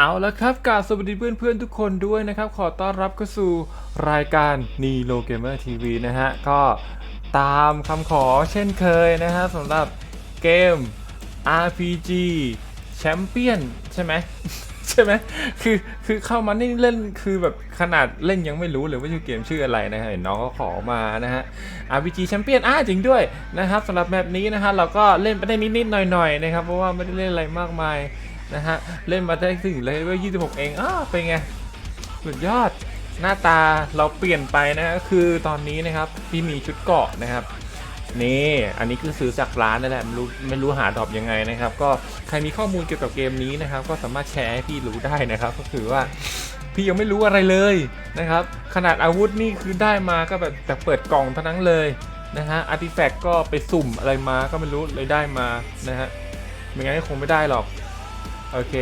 เอาละครับกาสวัสดีเพื่อนๆทุกคนด้วยนะครับ ขอต้อนรับเข้าสู่รายการ Nilo Gamer TV นะฮะ ก็ตามคำขอเช่นเคยนะฮะสำหรับเกม RPG Champion ใช่ไหมใช่ไหมคือคือเข้ามานี่เล่นคือแบบขนาดเล่นยังไม่รู้เลยว่าชื่อเกมชื่ออะไรนะฮะน้องก็ขอมานะฮะ RPG Champion อ่าจริงด้วยนะครับสำหรับแบบนี้นะฮะเราก็เล่นไปได้นิดๆหน่อยๆนะครับเพราะว่าไม่ได้เล่นอะไรมากมาย นะฮะ เล่นมาได้ถึงเลเวล26 เองอ้าเป็นไง สุดยอดหน้าตาเราเปลี่ยนไปนะคือตอนนี้นะครับพี่มีชุดเกาะนะครับนี่อันนี้คือซื้อจากร้านนั่นแหละไม่รู้ไม่รู้หาดรอปยังไงนะครับ ก็ใครมีข้อมูลเกี่ยวกับเกมนี้นะครับ ก็สามารถแชร์ให้พี่รู้ได้นะครับ ก็คือว่าพี่ยังไม่รู้อะไรเลยนะครับ ขนาดอาวุธนี่คือได้มาก็แบบแต่เปิดกล่องเท่านั้นเลยนะฮะอาร์ติแฟกต์ก็ไปสุ่มอะไรมาก็ไม่รู้เลยได้มานะฮะไม่งั้นก็คงไม่ได้หรอก โอเค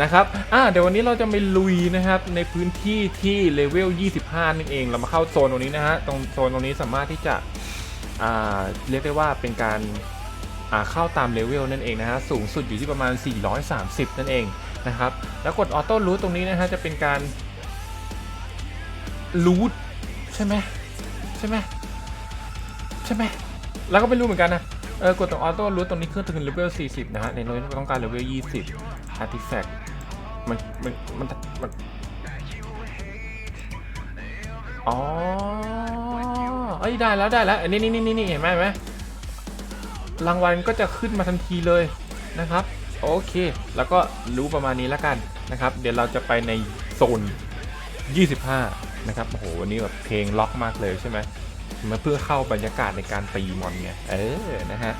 นะครับอ่าเดี๋ยววันนี้เราจะไปลุยนะครับในพื้นที่ที่เลเวล 25 นั่นเอง เรามาเข้าโซนตรงนี้นะฮะ ตรงโซนตรงนี้สามารถที่จะอ่าเรียกได้ว่าเป็นการอ่าเข้าตามเลเวลนั่นเองนะฮะ สูงสุดอยู่ที่ประมาณ 430 นั่นเองนะครับ แล้วกดออโต้รูทตรงนี้นะฮะจะเป็นการรูทใช่ไหมใช่ไหมใช่ไหมแล้วก็ไม่รู้เหมือนกันนะเออกดตรงออโต้รูทตรงนี้ขึ้นถึงเลเวล40 นะฮะในโน้นต้องการเลเวล20 artifact มันมันมันมันอ๋อเอ้ยได้แล้วได้แล้วนนี้นี่นี่นี่เห็นไหมไหมรางวัลก็จะขึ้นมาทันทีเลยนะครับ โอเค แล้วก็รู้ประมาณนี้แล้วกันนะครับ เดี๋ยวเราจะไปในโซน 25 นะครับ โอ้โห วันนี้แบบเพลงล็อกมากเลยใช่ไหมมาเพื่อเข้าบรรยากาศในการตีมอนไง เออ นะฮะ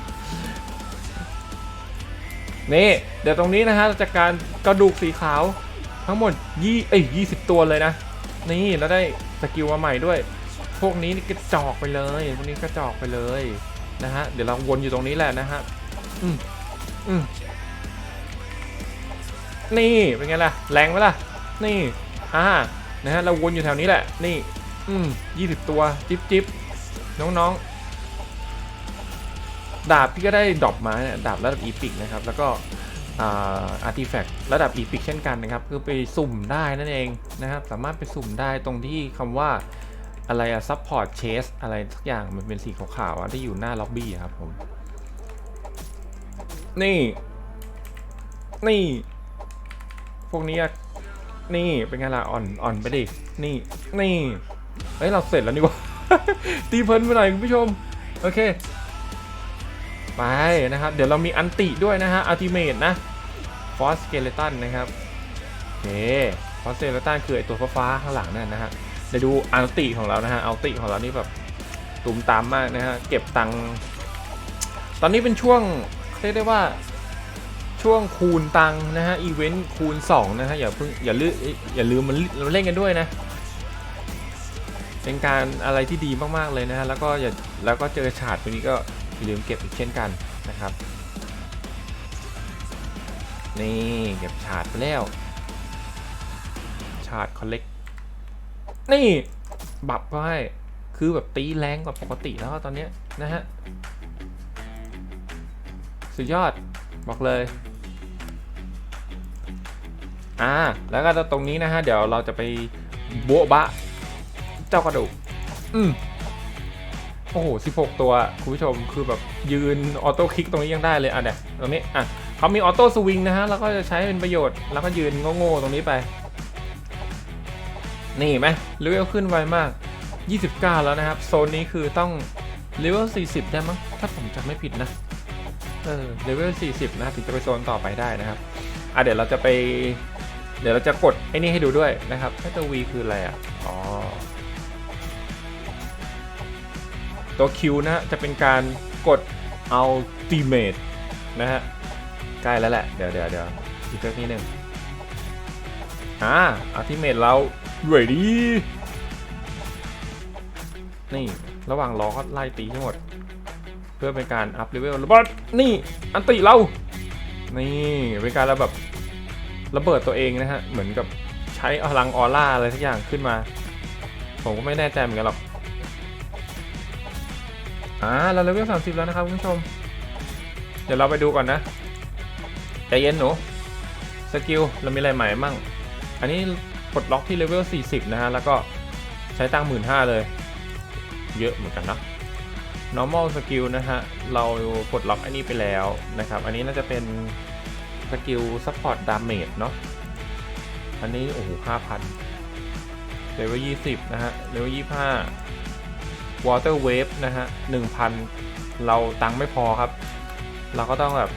นี่เดี๋ยวตรงนี้นะฮะเราจะการกระดูกสีขาวทั้งหมดยี่เอ้ยยี่สิบตัวเลยนะ นี่แล้วได้สกิลมาใหม่ด้วย พวกนี้นี่กระจอกไปเลยพวกนี้กระจอกไปเลยนะฮะเดี๋ยวเราวนอยู่ตรงนี้แหละนะฮะอืมอืมนี่เป็นไงล่ะแรงไหมล่ะ นี่อ่านะฮะเราวนอยู่แถวนี้แหละ นี่ อืมยี่สิบตัว จิ๊บจิ๊บน้องๆ ดาบพี่ก็ได้ดรอปมาเนี่ยดาบระดับอีพิกนะครับ แล้วก็อาร์ติแฟกต์ระดับอีพิกเช่นกันนะครับ คือไปสุ่มได้นั่นเองนะครับ สามารถไปสุ่มได้ตรงที่คำว่าอะไรอะซัพพอร์ตเชสอะไรสักอย่างมันเป็นสีขาวๆที่อยู่หน้าล็อบบี้ครับผม นี่ นี่ พวกนี้นี่เป็นไงล่ะอ่อนอ่อนไปดิ นี่ นี่ เฮ้ย เราเสร็จแล้วนี่วะตีเพลินไปหน่อยคุณผู้ชม โอเค ไปนะครับ เดี๋ยวเรามีอันติด้วยนะฮะอัลติเมทนะฟอสเกเลตันนะครับโอเคฟอสเกเลตันคือไอตัวฟ้าๆข้างหลังนั่นนะฮะเดี๋ยวดูอัลติของเรานะฮะอัลติของเรานี่แบบตุมตามมากนะฮะเก็บตังค์ตอนนี้เป็นช่วงเรียกได้ว่าช่วงคูณตังนะฮะอีเวนต์คูณ2นะฮะอย่าเพิ่งอย่าลืมอย่าลืมมันเราเล่นกันด้วยนะ เป็นการอะไรที่ดีมากๆเลยนะฮะแล้วก็อย่าแล้วก็เจอฉาดตัวนี้ก็ อย่าลืมเก็บอีกเช่นกันนะครับ นี่เก็บฉาดไปแล้วฉาดคอลเลกนี่ บับก็ให้คือแบบตีแรงกว่าปกติแล้วตอนนี้นะฮะ สุดยอดบอกเลย อ่า แล้วก็ตรงนี้นะฮะ เดี๋ยวเราจะไปโบ๊ะบะ เจ้ากระดูก อืม โอ้โห 16 ตัว คุณผู้ชม คือแบบยืนออโต้คลิกตรงนี้ยังได้เลย อะเนี่ยตรงนี้ อะเขามีออโต้สวิงนะฮะ แล้วก็จะใช้เป็นประโยชน์ แล้วก็ยืนโง่ๆตรงนี้ไป นี่ไหมเลเวลขึ้นไวมาก 29 แล้วนะครับ โซนนี้คือต้องเลเวล 40 ได้มั้ง ถ้าผมจำไม่ผิดนะ เออ เลเวล 40 นะถึงจะไปโซนต่อไปได้นะครับ อะเดี๋ยวเราจะไป เดี๋ยวเราจะกดไอ้นี่ให้ดูด้วยนะครับถ้ตัว V คืออะไรอะ อ๋อ ตัว Q นะฮะจะเป็นการกด Ultimate นะฮะใกล้แล้วแหละ เดี๋ยวเดี๋ยวเดี๋ยวอีกสักนิดหนึ่งอ่า Ultimate เรา ready นี่ระหว่างรอก็ไล่ตีให้หมด เพื่อเป็นการอัพเลเวลระเบิดนี่ อันติเรา นี่เป็นการระแบบระเบิดตัวเองนะฮะ เหมือนกับใช้พลังออร่าอะไรสักอย่างขึ้นมา ผมก็ไม่แน่ใจเหมือนกันหรอก อ่าเราเลเวลสามสิบแล้วนะครับคุณผู้ชม เดี๋ยวเราไปดูก่อนนะใจเย็นหนูสกิลเรามีอะไรใหม่มั่ง อันนี้ปลดล็อกที่เลเวล40 นะฮะ แล้วก็ใช้ตังค์หมื่นห้าเลย เยอะเหมือนกันนะ normal skill นะฮะ เราปลดล็อกอันนี้ไปแล้วนะครับ อันนี้น่าจะเป็นสกิล support damage เนาะอันนี้ โอ้โห5,000เลเวล20 นะฮะ เลเวล25 water wave นะฮะ1,000 เราตังค์ไม่พอครับ เราก็ต้องแบบ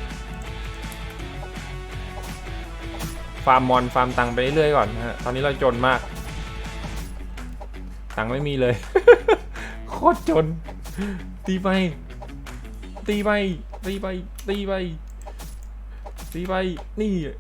ฟาร์มมอนฟาร์มตังค์ไปเรื่อยๆก่อนนะฮะ ตอนนี้เราจนมาก ตังค์ไม่มีเลย โคตรจน ตีไป ตีไป ตีไป ตีไป ตีไป นี่นี่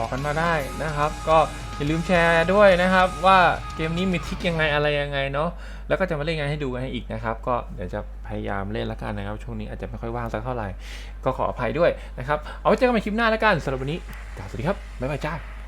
บอกกันมาได้นะครับ ก็อย่าลืมแชร์ด้วยนะครับ ว่าเกมนี้มีทิกยังไงอะไรยังไงเนาะแล้วก็จะมาเล่นงานให้ดูกันให้อีกนะครับ ก็เดี๋ยวจะพยายามเล่นละกันนะครับ ช่วงนี้อาจจะไม่ค่อยว่างสักเท่าไหร่ ก็ขออภัยด้วยนะครับ เอาไว้เจอกันใหม่คลิปหน้าละกันสำหรับวันนี้กล่าวสวัสดีครับบ๊ายบายจ้า